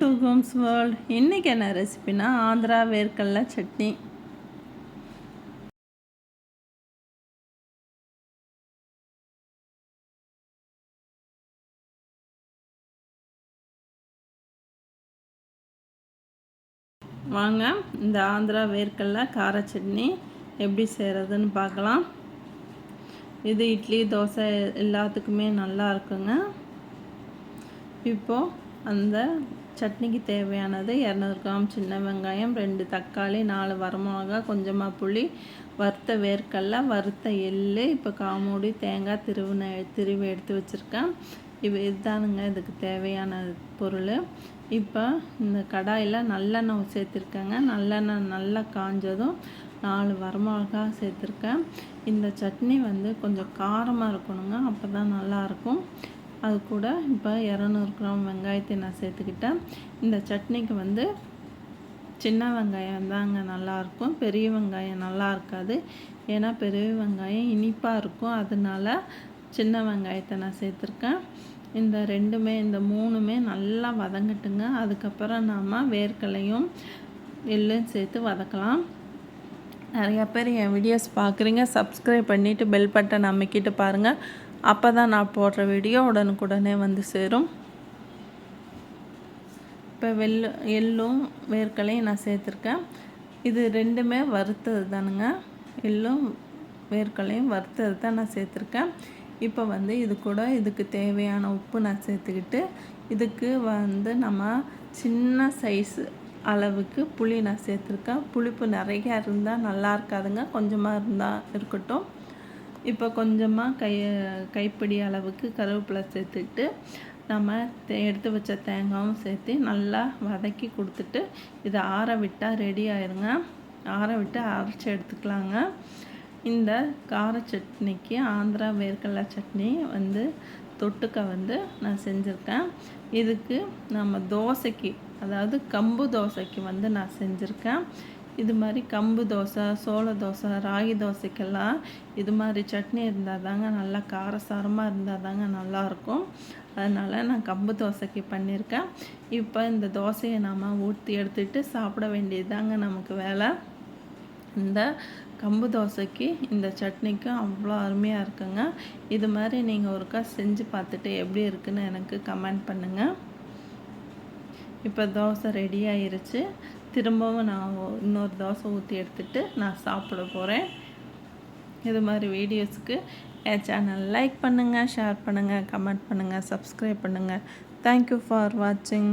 To Holmes world இன்றைக்கி என்ன ரெசிபினா ஆந்திரா வேர்க்கடல சட்னி. வாங்க இந்த ஆந்திரா வேர்க்கடல கார சட்னி எப்படி செய்கிறதுன்னு பார்க்கலாம். இது இட்லி தோசை எல்லாத்துக்குமே நல்லா இருக்குங்க. இப்போது அந்த சட்னிக்கு தேவையானது இரநூறு கிராம் சின்ன வெங்காயம் ரெண்டு தக்காளி நாலு வரமிளகா கொஞ்சமாக புளி வறுத்த வேர்க்கடல வறுத்த எள் இப்போ காமூடி தேங்காய் திருவின திருவி எடுத்து வச்சுருக்கேன். இப்போ இதுதானுங்க இதுக்கு தேவையான பொருள். இப்போ இந்த கடாயில் நல்லெண்ணெய் சேர்த்துருக்கேங்க. நல்லெண்ணெய் நல்லா காஞ்சதும் நாலு வரமிளகா சேர்த்துருக்கேன். இந்த சட்னி வந்து கொஞ்சம் காரமாக இருக்கணுங்க. அப்போ தான் நல்லாயிருக்கும். அது கூட இப்போ இரநூறு கிராம் வெங்காயத்தை நான் சேர்த்துக்கிட்டேன். இந்த சட்னிக்கு வந்து சின்ன வெங்காயம் தாங்க நல்லாயிருக்கும் பெரிய வெங்காயம் நல்லா இருக்காது. ஏன்னா பெரிய வெங்காயம் இனிப்பாக இருக்கும். அதனால சின்ன வெங்காயத்தை நான் சேர்த்துருக்கேன். இந்த ரெண்டுமே இந்த மூணுமே நல்லா வதங்கட்டுங்க. அதுக்கப்புறம் நாம் வேர்க்கலையும் எள்ளும் சேர்த்து வதக்கலாம். நிறையா பேர் என் வீடியோஸ் பார்க்குறீங்க. சப்ஸ்கிரைப் பண்ணிவிட்டு பெல் பட்டன் அமைக்கிட்டு பாருங்கள் அப்போ தான் நான் போடுற வீடியோ உடனுக்குடனே வந்து சேரும். இப்போ வெள்ளு எள்ளும் வேர்க்கலையும் நான் சேர்த்துருக்கேன். இது ரெண்டுமே வறுத்தது தானுங்க. எள்ளும் வேர்க்கலையும் வறுத்தது தான் நான் சேர்த்துருக்கேன். இப்போ வந்து இது கூட இதுக்கு தேவையான உப்பு நான் சேர்த்துக்கிட்டு இதுக்கு வந்து நம்ம சின்ன சைஸு அளவுக்கு புளி நான் சேர்த்துருக்கேன். புளிப்பு நிறையா இருந்தால் நல்லா இருக்காதுங்க. கொஞ்சமாக இருந்தால் இருக்கட்டும். இப்போ கொஞ்சமாக கை கைப்பிடி அளவுக்கு கருவேப்பிலை சேர்த்துக்கிட்டு நம்ம எடுத்து வச்ச தேங்காயும் சேர்த்து நல்லா வதக்கி கொடுத்துட்டு இதை ஆற விட்டால் ரெடி ஆயிருங்க. ஆற விட்டு அரைச்சி எடுத்துக்கலாங்க. இந்த கார சட்னிக்கு ஆந்திரா வேர்க்கடலை சட்னி வந்து தொட்டுக்க வந்து நான் செஞ்சுருக்கேன். இதுக்கு நம்ம தோசைக்கு அதாவது கம்பு தோசைக்கு வந்து நான் செஞ்சுருக்கேன். இது மாதிரி கம்பு தோசை சோள தோசை ராகி தோசைக்கெல்லாம் இது மாதிரி சட்னி இருந்தால் தாங்க நல்லா காரசாரமாக இருந்தால் தாங்க நல்லாயிருக்கும் அதனால் நான் கம்பு தோசைக்கு பண்ணியிருக்கேன். இப்போ இந்த தோசையை நாம் ஊற்றி எடுத்துகிட்டு சாப்பிட வேண்டியது தாங்க நமக்கு வேலை. இந்த கம்பு தோசைக்கு இந்த சட்னிக்கும் அவ்வளோ அருமையாக இருக்குங்க. இது மாதிரி நீங்கள் ஒருக்கா செஞ்சு பார்த்துட்டு எப்படி இருக்குன்னு எனக்கு கமெண்ட் பண்ணுங்கள் இப்போ தோசை ரெடி ஆயிருச்சு. திரும்பவும் நான் இன்னொரு தோசை ஊற்றி எடுத்துகிட்டு நான் சாப்பிட போகிறேன் இது மாதிரி வீடியோஸுக்கு என் சேனல் லைக் பண்ணுங்கள் ஷேர் பண்ணுங்கள் கமெண்ட் பண்ணுங்கள் சப்ஸ்கிரைப் பண்ணுங்கள் தேங்க்யூ ஃபார் வாட்சிங்